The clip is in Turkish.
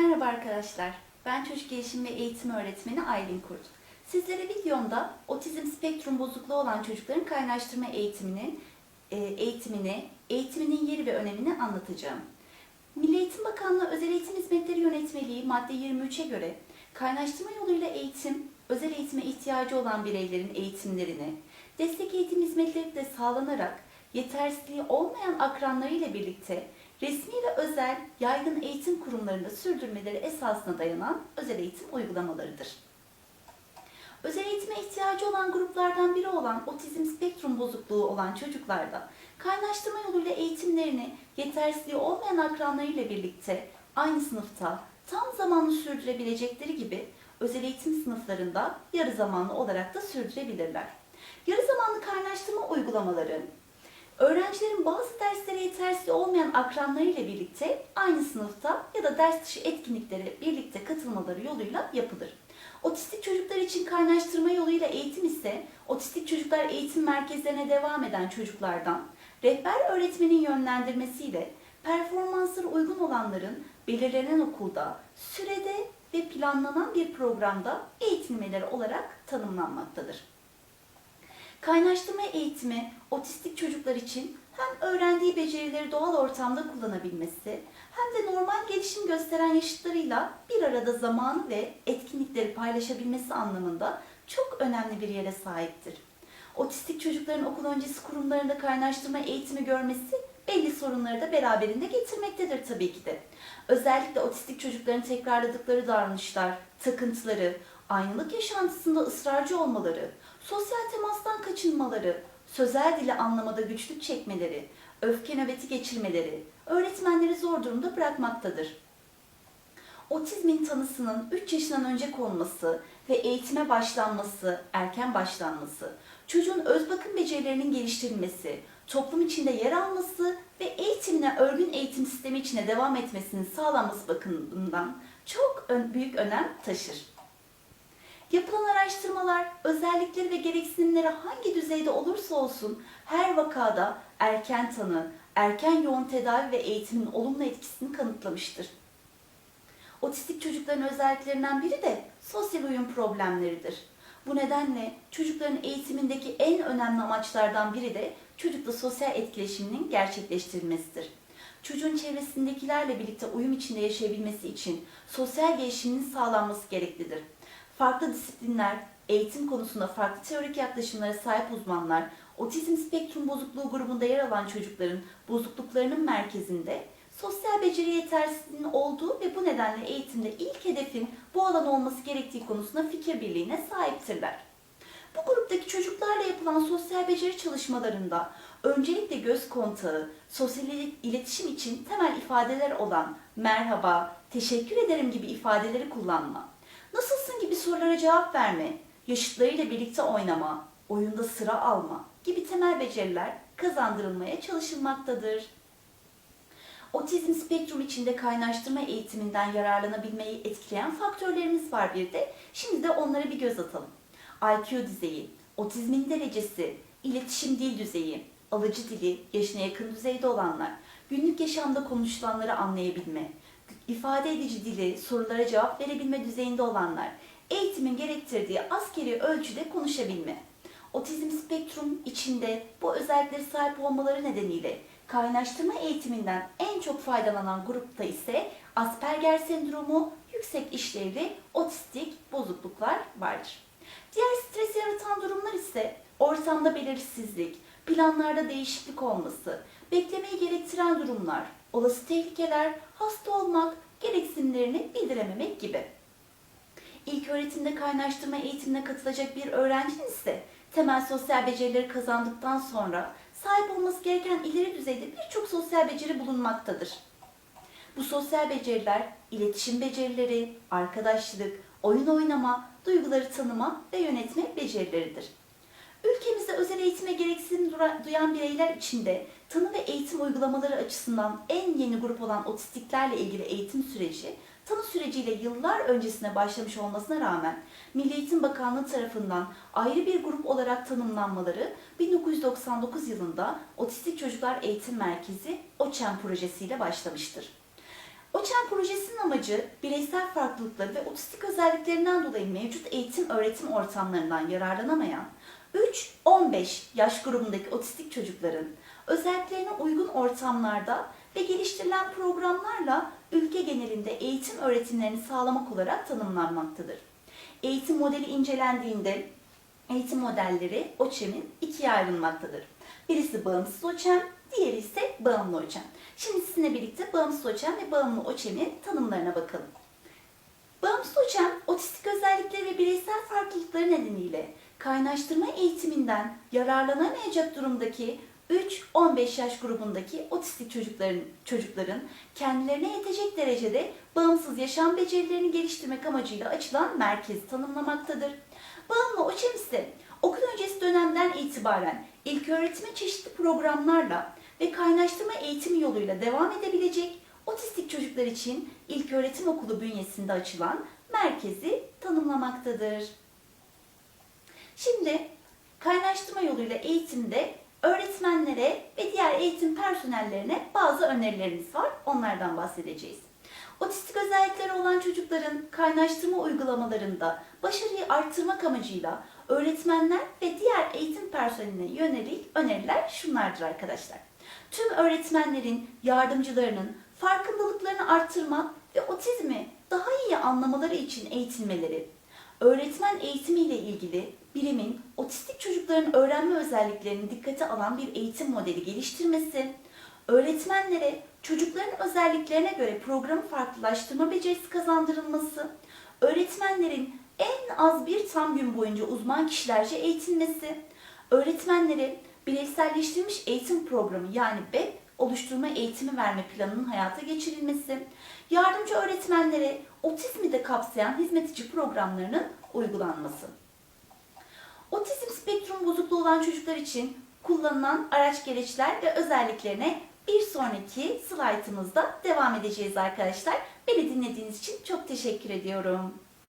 Merhaba arkadaşlar. Ben çocuk gelişim ve eğitim öğretmeni Aylin Kurt. Sizlere videomda otizm spektrum bozukluğu olan çocukların kaynaştırma eğitiminin e, eğitimini, eğitiminin yeri ve önemini anlatacağım. Milli Eğitim Bakanlığı Özel Eğitim Hizmetleri Yönetmeliği madde 23'e göre kaynaştırma yoluyla eğitim, özel eğitime ihtiyacı olan bireylerin eğitimlerini, destek eğitim hizmetleri de sağlanarak yetersizliği olmayan akranlarıyla birlikte resmi ve özel yaygın eğitim kurumlarında sürdürmeleri esasına dayanan özel eğitim uygulamalarıdır. Özel eğitime ihtiyacı olan gruplardan biri olan otizm spektrum bozukluğu olan çocuklarda kaynaştırma yoluyla eğitimlerini yetersizliği olmayan akranlarıyla birlikte aynı sınıfta tam zamanlı sürdürebilecekleri gibi özel eğitim sınıflarında yarı zamanlı olarak da sürdürebilirler. Yarı zamanlı kaynaştırma uygulamaları öğrencilerin bazı derslere yetersiz olmayan akranlarıyla birlikte aynı sınıfta ya da ders dışı etkinliklere birlikte katılmaları yoluyla yapılır. Otistik çocuklar için kaynaştırma yoluyla eğitim ise otistik çocuklar eğitim merkezlerine devam eden çocuklardan rehber öğretmenin yönlendirmesiyle performansları uygun olanların belirlenen okulda, sürede ve planlanan bir programda eğitilmeleri olarak tanımlanmaktadır. Kaynaştırma eğitimi otistik çocuklar için hem öğrendiği becerileri doğal ortamda kullanabilmesi hem de normal gelişim gösteren yaşıtlarıyla bir arada zamanı ve etkinlikleri paylaşabilmesi anlamında çok önemli bir yere sahiptir. Otistik çocukların okul öncesi kurumlarında kaynaştırma eğitimi görmesi belli sorunları da beraberinde getirmektedir tabii ki de. Özellikle otistik çocukların tekrarladıkları davranışlar, takıntıları, aynılık yaşantısında ısrarcı olmaları, sosyal temastan kaçınmaları, sözel dili anlamada güçlük çekmeleri, öfke nöbeti geçirmeleri öğretmenleri zor durumda bırakmaktadır. Otizmin tanısının 3 yaşından önce konması ve eğitime başlanması, erken başlanması, çocuğun öz bakım becerilerinin geliştirilmesi, toplum içinde yer alması ve eğitimine örgün eğitim sistemi içine devam etmesinin sağlanması bakımından çok büyük önem taşır. Yapılan araştırmalar özellikleri ve gereksinimleri hangi düzeyde olursa olsun her vakada erken tanı, erken yoğun tedavi ve eğitimin olumlu etkisini kanıtlamıştır. Otistik çocukların özelliklerinden biri de sosyal uyum problemleridir. Bu nedenle çocukların eğitimindeki en önemli amaçlardan biri de çocukla sosyal etkileşiminin gerçekleştirilmesidir. Çocuğun çevresindekilerle birlikte uyum içinde yaşayabilmesi için sosyal gelişiminin sağlanması gereklidir. Farklı disiplinler, eğitim konusunda farklı teorik yaklaşımlara sahip uzmanlar, otizm spektrum bozukluğu grubunda yer alan çocukların bozukluklarının merkezinde sosyal beceri yetersizliğinin olduğu ve bu nedenle eğitimde ilk hedefin bu alan olması gerektiği konusunda fikir birliğine sahiptirler. Bu gruptaki çocuklarla yapılan sosyal beceri çalışmalarında öncelikle göz kontağı, sosyal iletişim için temel ifadeler olan merhaba, teşekkür ederim gibi ifadeleri kullanma, nasılsın gibi sorulara cevap verme, yaşıtlarıyla birlikte oynama, oyunda sıra alma gibi temel beceriler kazandırılmaya çalışılmaktadır. Otizm spektrum içinde kaynaştırma eğitiminden yararlanabilmeyi etkileyen faktörlerimiz var bir de. Şimdi de onlara bir göz atalım. IQ düzeyi, otizmin derecesi, iletişim dil düzeyi, alıcı dili, yaşına yakın düzeyde olanlar, günlük yaşamda konuşulanları anlayabilme, ifade edici dili, sorulara cevap verebilme düzeyinde olanlar, eğitimin gerektirdiği askeri ölçüde konuşabilme. Otizm spektrum içinde bu özelliklere sahip olmaları nedeniyle kaynaştırma eğitiminden en çok faydalanan grupta ise Asperger sendromu, yüksek işlevli otistik bozukluklar vardır. Diğer stres yaratan durumlar ise ortamda belirsizlik, planlarda değişiklik olması, beklemeyi gerektiren durumlar, olası tehlikeler, hasta olmak, gereksinimlerini bildirememek gibi. İlk öğretimde kaynaştırma eğitimine katılacak bir öğrencinin ise temel sosyal becerileri kazandıktan sonra sahip olması gereken ileri düzeyde birçok sosyal beceri bulunmaktadır. Bu sosyal beceriler iletişim becerileri, arkadaşlık, oyun oynama, duyguları tanıma ve yönetme becerileridir. Ülkemizde özel eğitime gereksinim duyan bireyler içinde tanı ve eğitim uygulamaları açısından en yeni grup olan otistiklerle ilgili eğitim süreci, tanı süreciyle yıllar öncesine başlamış olmasına rağmen Milli Eğitim Bakanlığı tarafından ayrı bir grup olarak tanımlanmaları 1999 yılında Otistik Çocuklar Eğitim Merkezi OÇEM projesiyle başlamıştır. OÇEN projesinin amacı bireysel farklılıkları ve otistik özelliklerinden dolayı mevcut eğitim öğretim ortamlarından yararlanamayan 3-15 yaş grubundaki otistik çocukların özelliklerine uygun ortamlarda ve geliştirilen programlarla ülke genelinde eğitim öğretimlerini sağlamak olarak tanımlanmaktadır. Eğitim modeli incelendiğinde eğitim modelleri OÇEM'in ikiye ayrılmaktadır. Birisi bağımsız OÇEM, diğeri ise bağımlı OÇEM. Şimdi sizinle birlikte bağımsız OÇEM ve bağımlı OÇEM'in tanımlarına bakalım. Bağımsız OÇEM, otistik özellikleri ve bireysel farklılıkları nedeniyle kaynaştırma eğitiminden yararlanamayacak durumdaki 3-15 yaş grubundaki otistik çocukların, çocukların kendilerine yetecek derecede bağımsız yaşam becerilerini geliştirmek amacıyla açılan merkezi tanımlamaktadır. Bağımlı OÇEM ise okul öncesi dönemden itibaren ilk öğretime çeşitli programlarla ve kaynaştırma eğitimi yoluyla devam edebilecek otistik çocuklar için ilk öğretim okulu bünyesinde açılan merkezi tanımlamaktadır. Şimdi kaynaştırma yoluyla eğitimde öğretmenlere ve diğer eğitim personellerine bazı önerilerimiz var. Onlardan bahsedeceğiz. Otistik özellikleri olan çocukların kaynaştırma uygulamalarında başarıyı arttırmak amacıyla öğretmenler ve diğer eğitim personeline yönelik öneriler şunlardır arkadaşlar. Tüm öğretmenlerin yardımcılarının farkındalıklarını arttırmak ve otizmi daha iyi anlamaları için eğitilmeleri, öğretmen eğitimi ile ilgili birimin otistik çocukların öğrenme özelliklerini dikkate alan bir eğitim modeli geliştirmesi, öğretmenlere çocukların özelliklerine göre programı farklılaştırma becerisi kazandırılması, öğretmenlerin en az bir tam gün boyunca uzman kişilerce eğitilmesi, öğretmenlere bireyselleştirilmiş eğitim programı yani BEP oluşturma eğitimi verme planının hayata geçirilmesi, yardımcı öğretmenlere otizmi de kapsayan hizmet programlarının uygulanması. Otizm spektrum bozukluğu olan çocuklar için kullanılan araç gereçler ve özelliklerine bir sonraki slaytımızda devam edeceğiz arkadaşlar. Beni dinlediğiniz için çok teşekkür ediyorum.